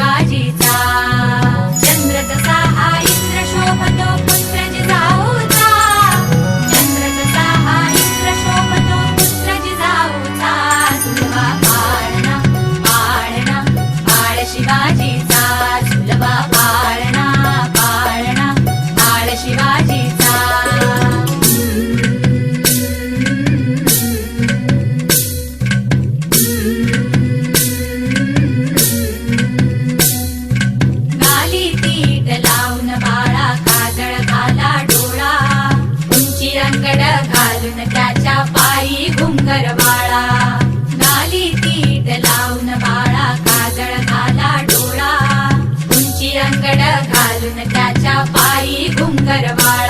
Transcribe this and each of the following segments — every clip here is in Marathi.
शिवाजीचा कंकड घालून त्याच्या पायी घुंगर बाळा. लाली तीट लावून बाळा काजळ घाला डोळा. उंची अंगड घालून त्याच्या पायी घुंगर बाळा.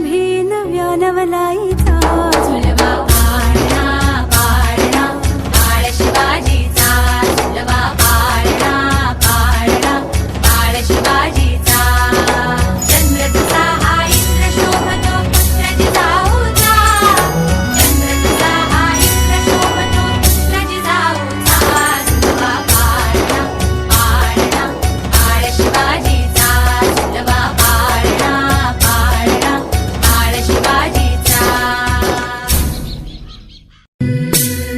भिन्न व्यानवलाईचा झुलवा पाळणा पाळणा बाळ शिवाजीचा. झुलवा पाळणा पाळणा बाळ शिवाजी